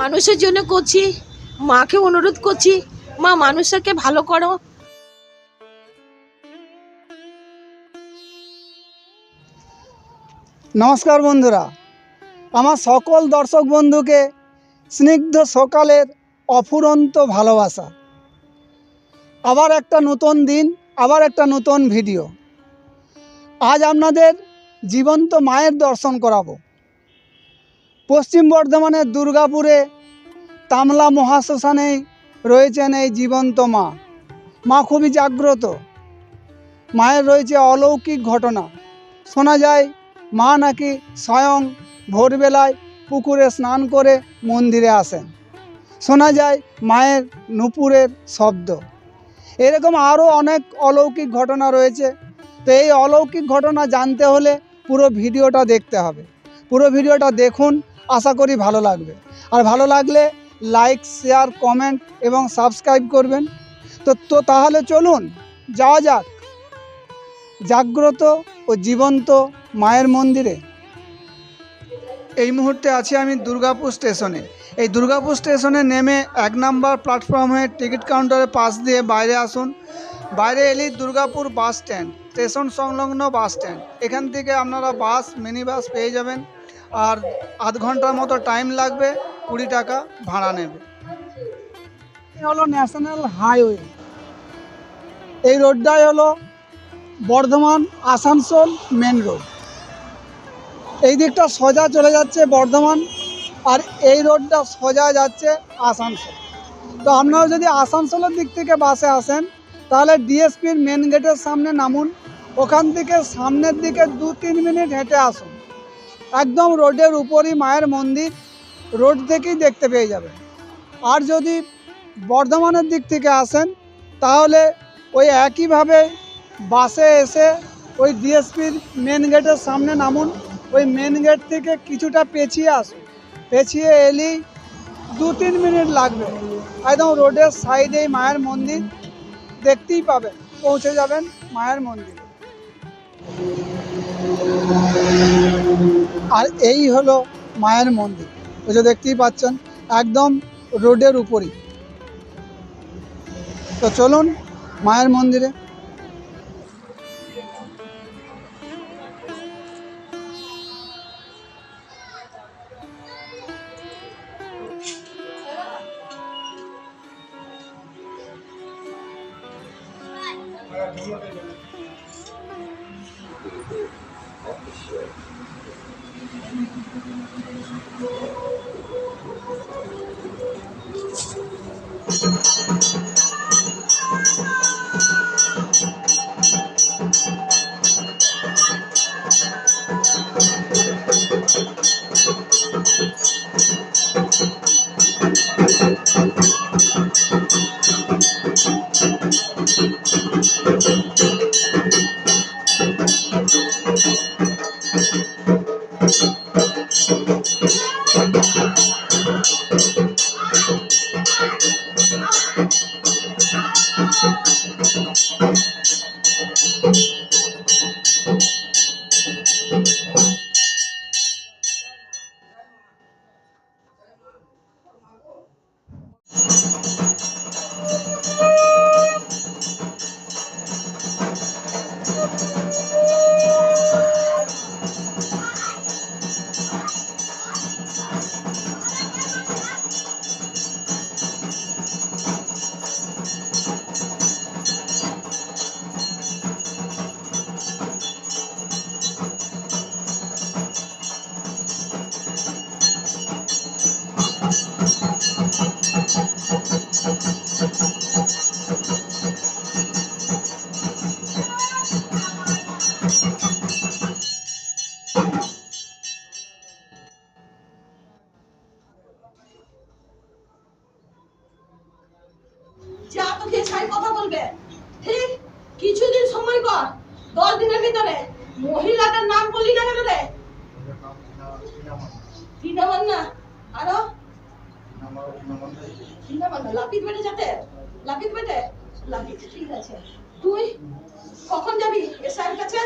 মানুষের জন্য করছি, মাকে অনুরোধ করছি, মা মানুষকে ভালো করো। নমস্কার বন্ধুরা, আমার সকল দর্শক বন্ধুকে স্নিগ্ধ সকালের অফুরন্ত ভালোবাসা। আবার একটা নতুন দিন, আবার একটা নতুন ভিডিও। আজ আপনাদের জীবন্ত মায়ের দর্শন করাবো। পশ্চিম বর্ধমানের দুর্গাপুরে তামলা মহাশ্মশানেই রয়েছেন এই জীবন্ত মা। মা খুবই জাগ্রত। মায়ের রয়েছে অলৌকিক ঘটনা। শোনা যায়, মা নাকি স্বয়ং ভোরবেলায় পুকুরে স্নান করে মন্দিরে আসেন। শোনা যায়, মায়ের নুপুরের শব্দ। এরকম আরও অনেক অলৌকিক ঘটনা রয়েছে। তো এই অলৌকিক ঘটনা জানতে হলে পুরো ভিডিওটা দেখতে হবে। পুরো ভিডিওটা দেখুন আশা করি ভালো লাগবে। আর ভালো লাগলে লাইক শেয়ার কমেন্ট এবং সাবস্ক্রাইব করবেন। তো তো তাহলে চলুন, যাওয়া যাক। জাগ্রত ও জীবন্ত মায়ের মন্দিরে। এই মুহূর্তে আছি আমি দুর্গাপুর স্টেশনে। এই দুর্গাপুর স্টেশনে নেমে এক নাম্বার প্ল্যাটফর্ম টিকিট কাউন্টারের পাশ দিয়ে বাইরে আসুন। বাইরে এলেই দুর্গাপুর বাস স্ট্যান্ড স্টেশন সংলগ্ন বাস স্ট্যান্ড এখান থেকে আপনারা বাস মিনি বাস পেয়ে যাবেন। আর আধ ঘণ্টার মতো টাইম লাগবে, কুড়ি টাকা ভাড়া নেবে। হলো ন্যাশনাল হাইওয়ে এই রোডটাই হলো বর্ধমান আসানসোল মেন রোড এই দিকটা সোজা চলে যাচ্ছে বর্ধমান, আর এই রোডটা সোজা যাচ্ছে আসানসোল। তো আপনারা যদি আসানসোলের দিক থেকে বাসে আসেন, তাহলে ডিএসপির মেন গেটের সামনে নামুন। ওখান থেকে সামনের দিকে দু তিন মিনিট হেঁটে আসুন। একদম রোডের উপরই মায়ের মন্দির, রোড থেকেই দেখতে পেয়ে যাবে। আর যদি বর্ধমানের দিক থেকে আসেন, তাহলে ওই একইভাবে বাসে এসে ওই ডিএসপির মেন গেটের সামনে নামুন। ওই মেন গেট থেকে কিছুটা পেছিয়ে আসুন। পেছিয়ে এলেই দু তিন মিনিট লাগবে। একদম রোডের সাইডেই মায়ের মন্দির দেখতেই পাবেন, পৌঁছে যাবেন মায়ের মন্দিরে। আর এই হলো মায়ের মন্দির। ওই যে দেখতেই পাচ্ছেন, একদম রোডের উপরই। তো চলুন মায়ের মন্দিরে। Peter the ship. তুই কখন যাবি এসআইয়ের কাছে?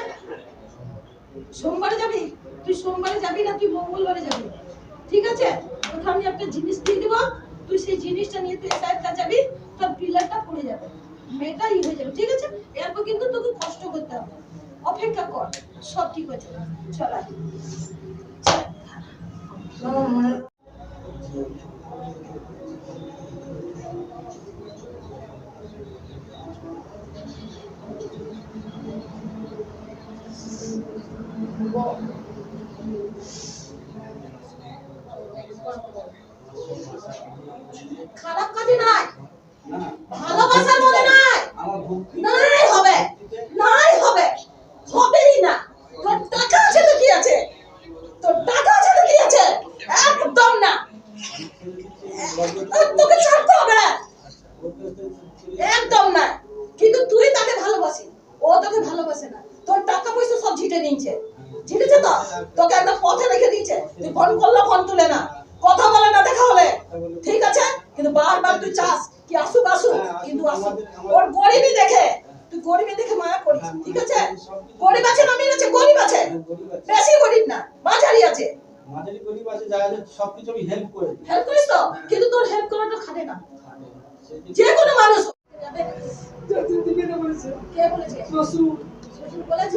সোমবারে যাবি? তুই সোমবারে যাবি না তুই মঙ্গলবারে যাবি? ঠিক আছে? তোকে আমি একটা জিনিস দিয়ে দিব। তুই সেই জিনিসটা নিয়ে তুই সাহেব কাছে যাবি, তোর পিলারটা পড়ে যাবে। মেয়েটা ই হয়ে যাবে, ঠিক আছে? এরপর কিন্তু তোকে কষ্ট করতে হবে। অপেক্ষা কর, সব ঠিক হয়ে যাবে। চল আয়। খারাপ কাজে নাই ভালোবাসার মধ্যে নাই নাই হবে নাই হবে হবেই না তোর টাকা আছে তো কি আছে তোর টাকা আছে তো কি আছে একদম না আর তোকে ছাড়তে হবে না। একদম না কিন্তু তুই তাকে ভালোবাসি ও তোকে ভালোবাসে না তোর টাকা পয়সা সব ঝিটে নিয়েছে ঝিটেছে তো তোকে একটা পথে রেখে দিয়েছে তুই ফোন করলে ফোন তুলে না কথা বলে না দেখা হলে ঠিক আছে কিন্তু বারবার তুই চাস কি আসুক আসুক কিন্তু আসুক। ওর গরিবই দেখে তুই গরিবই দেখে মায়া করিস ঠিক আছে? গরিব আছে না মিল আছে? গরিব আছে। বেশি গরিব না মাঝারি আছে। মাঝারি গরিব আছে যারা সবকিছু আমি হেল্প করে দিই। হেল্প করিস তো? কিন্তু তোর হেল্প করাটা খাটে না। যে কোনো মানুষ কে বলেছে? শ্বশুর। বলেছে?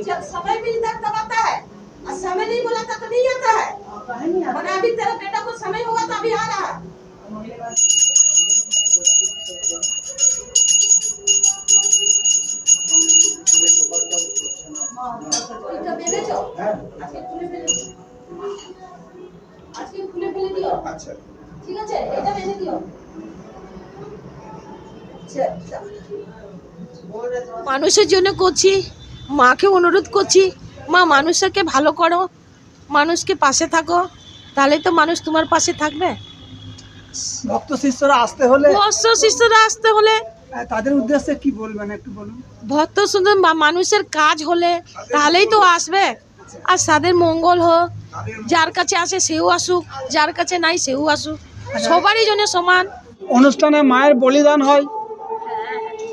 जब समय मिलता है तब आता है और समय नहीं बोला था तो नहीं आता है और अभी तेरा बेटा को समय होगा तो अभी आ रहा है ওইটা বেঁধেছো? আজকে খুলে ফেলে দিও। আজকে খুলে ফেলে দিও আচ্ছা ঠিক আছে এটা বেঁধে দিও মানুষের জন্য করছি মাকে অনুরোধ করছি মা মানুষকে ভালো করো মানুষকে পাশে থাকো তাহলে তো মানুষ তোমার পাশে থাকবে। ভক্ত শিষ্যরা আসতে হলে বর্ষ শিষ্যরা আসতে হলে তাদের উদ্দেশ্যে কি বলবেন একটু বলুন? ভক্ত মা- মানুষের কাজ হলে তাহলেই তো আসবে। আর তাদের মঙ্গল হোক যার কাছে আসে সেও আসুক যার কাছে নাই সেও আসুক। সবারই জন্য সমান। অনুষ্ঠানে মায়ের বলিদান হয়।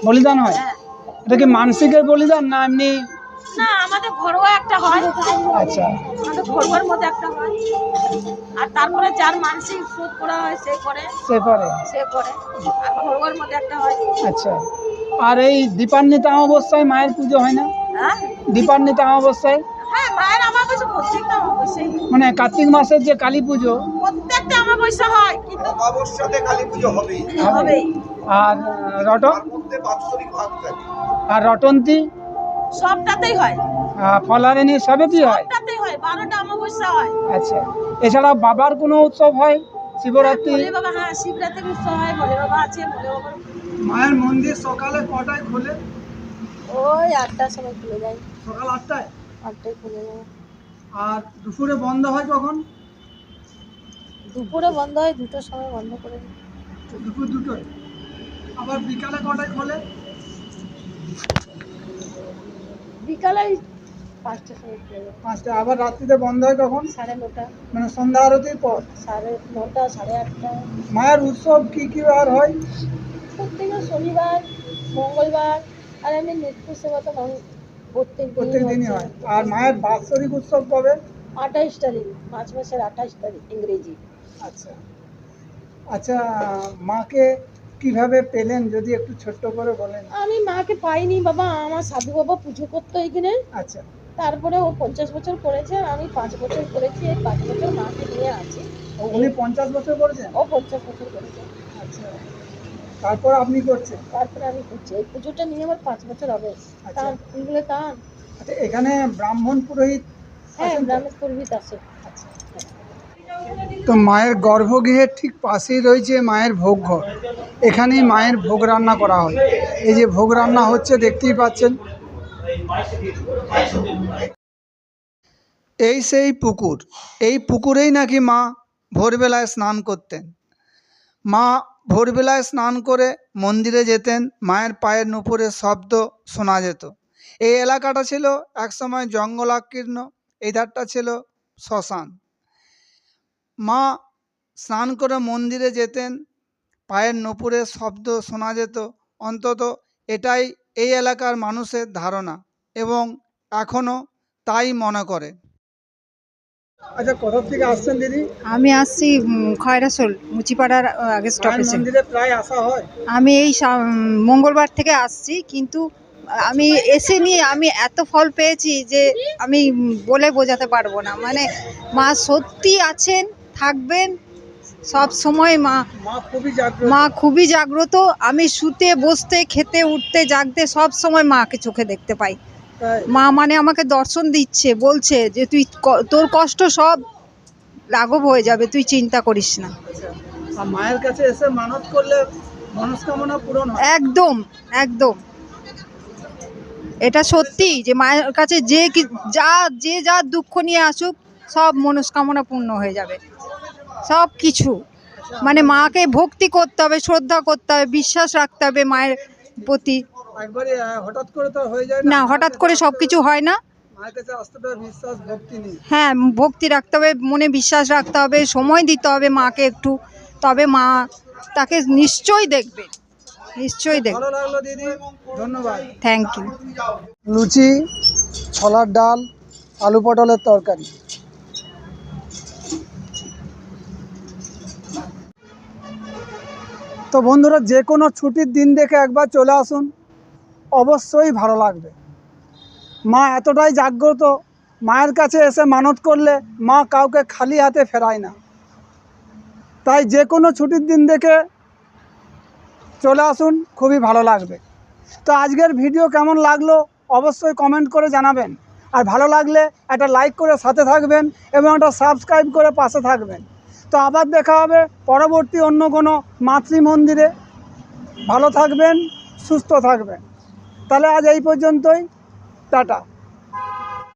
বলিদান হয়? এটা কি মানসিকের বলিদান না এমনি? না আমাদের ঘরোয়া একটা হয়। আচ্ছা। আমাদের ঘরোয়ার মধ্যে একটা হয়। আর তারপরে যার মানসিক শোধ করা হয় সে করে। সে করে। সে করে। আর ঘরোয়ার মধ্যে একটা হয়। আচ্ছা। আর এই দীপান্বিতা অমাবস্যায় মায়ের পুজো হয় না? হ্যাঁ? দীপান্বিতা অমাবস্যায়? হ্যাঁ মানে কার্তিক মাসের যে কালী পুজো প্রত্যেকটা অমাবস্যা হয় কিন্তু অমাবস্যাতে কালী পুজো হবেই। আর রটন? আর রটন্তী? সবটাতেই হয়। ফলারিনী সবে কি হয়? সবটাতেই হয় বারোটা অমাবস্যা হয়। আচ্ছা এছাড়া বাবার কোনো উৎসব হয়? শিবরাত্রি? ভোলে বাবা হ্যাঁ শিবরাত্রি উৎসব হয় ভোলে বাবা আছে ভোলে বাবা মায়ের মন্দির সকালে কটায় খোলে? ওই আটটার সময় খুলে যায়। সকাল আটটায়? আটটায় খুলে যায়। আর দুপুরে বন্ধ হয় কখন? দুপুরে বন্ধ হয় দুটোর সময় বন্ধ করে দেয়। দুপুর দুটোয়? আবার বিকালে কটায় খোলে? বিকালে যায় পাঁচটা আবার রাত্রিতে বন্ধ হয় কখন? সাড়ে নটা। মানে সন্ধ্যা আরতির পর? সাড়ে নটা সাড়ে আটটা। মায়ের উৎসব কি কি বার হয়? প্রত্যেক শনিবার মঙ্গলবার আর এমনি নৃত্য সেবা তো প্রত্যেক প্রত্যেক দিনই হয়। আর মায়ের বাৎসরিক উৎসব কবে? আঠাইশ তারিখ মার্চ মাসের আঠাইশ তারিখ ইংরেজি। আচ্ছা। আচ্ছা মাকে কীভাবে পেলেন? যদি একটু ছোট্ট করে বলেন। আমি মাকে পাইনি বাবা আমার সাধু বাবা পুজো করতো এখানে। আচ্ছা। তারপরে ও পঞ্চাশ বছর করেছে আর আমি পাঁচ বছর করেছি এই পাঁচ বছর মাকে নিয়ে আছি। ও উনি পঞ্চাশ বছর করেছেন? ও পঞ্চাশ বছর করেছে। আচ্ছা। তারপর আপনি করছেন? তারপরে আমি করছি। এই পুজোটা নিয়ে আমার পাঁচ বছর হবে। আচ্ছা। টান ফুলগুলো টান আচ্ছা এখানে ব্রাহ্মণ পুরোহিত হ্যাঁ তো? পুরোহিত আছে। তো মায়ের গর্ভগৃহের ঠিক পাশেই রয়েছে মায়ের ভোগ ঘর এখানেই মায়ের ভোগ রান্না করা হয়। এই যে ভোগ রান্না হচ্ছে, দেখতেই পাচ্ছেন। এই সেই পুকুর। এই পুকুরেই নাকি মা ভোরবেলায় স্নান করতেন। মা ভোরবেলায় স্নান করে মন্দিরে যেতেন, মায়ের পায়ের নুপুরের শব্দ শোনা যেত। এই এলাকাটা ছিল একসময় জঙ্গলাকীর্ণ, এই ধারটা ছিল শ্মশান। মা স্নান করে মন্দিরে যেতেন পায়ের নুপুরের শব্দ শোনা যেত। অন্তত এটাই এই এলাকার মানুষের ধারণা এবং এখনও তাই মনে করে। আচ্ছা কোথা থেকে আসছেন দিদি? আমি আসছি খয়রাসোল মুচিপাড়ার আগে স্টপেজে মন্দিরে প্রায় আসা হয়? আমি এই মঙ্গলবার থেকে আসছি কিন্তু আমি এসে নিয়ে আমি এত ফল পেয়েছি যে আমি বলে বোঝাতে পারব না। মানে মা সত্যি আছেন থাকবেন। সব সময় মা মা খুবই জাগ্রত। মা খুবই জাগ্রত। আমি শুতে বসতে খেতে উঠতে জাগতে সব সময় মাকে চোখে দেখতে পাই। মা মানে আমাকে দর্শন দিচ্ছে বলছে যে তুই তোর কষ্ট সব লাঘব হয়ে যাবে তুই চিন্তা করিস না। মায়ের কাছে এসে মানত করলে মনস্কামনা পূরণ হয়? একদম একদম। এটা সত্যি যে মায়ের কাছে যে কি- যা যে যা দুঃখ নিয়ে আসুক সব মনস্কামনা পূর্ণ হয়ে যাবে। সব কিছু মানে মাকে ভক্তি করতে হবে শ্রদ্ধা করতে হবে বিশ্বাস রাখতে হবে মায়ের প্রতি। একবারে আহ, হঠাৎ করে তো হয়ে যায় না? হঠাৎ করে সব কিছু হয় না। মায়ের কাছে আসতে তো বিশ্বাস ভক্তি নেই। হ্যাঁ ভক্তি রাখতে হবে মনে বিশ্বাস রাখতে হবে সময় দিতে হবে মাকে একটু। তবে মা তাকে নিশ্চয়ই দেখবে। নিশ্চয়ই দেখবে। ভালো লাগল দিদি। ধন্যবাদ। থ্যাংক ইউ লুচি ছোলার ডাল আলু পটলের তরকারি। তো বন্ধুরা, যে কোনো ছুটির দিন দেখে একবার চলে আসুন। অবশ্যই ভালো লাগবে। মা এতটাই জাগ্রত, মায়ের কাছে এসে মানত করলে মা কাউকে খালি হাতে ফেরায় না। তাই যে কোনো ছুটির দিন দেখে চলে আসুন, খুবই ভালো লাগবে। তো আজকের ভিডিও কেমন লাগল অবশ্যই কমেন্ট করে জানাবেন। আর ভালো লাগলে একটা লাইক করে সাথে থাকবেন এবং একটা সাবস্ক্রাইব করে পাশে থাকবেন। তো আবার দেখা হবে পরবর্তী অন্য কোনো মাতৃ মন্দিরে। ভালো থাকবেন, সুস্থ থাকবেন। তাহলে আজ এই পর্যন্তই। টাটা।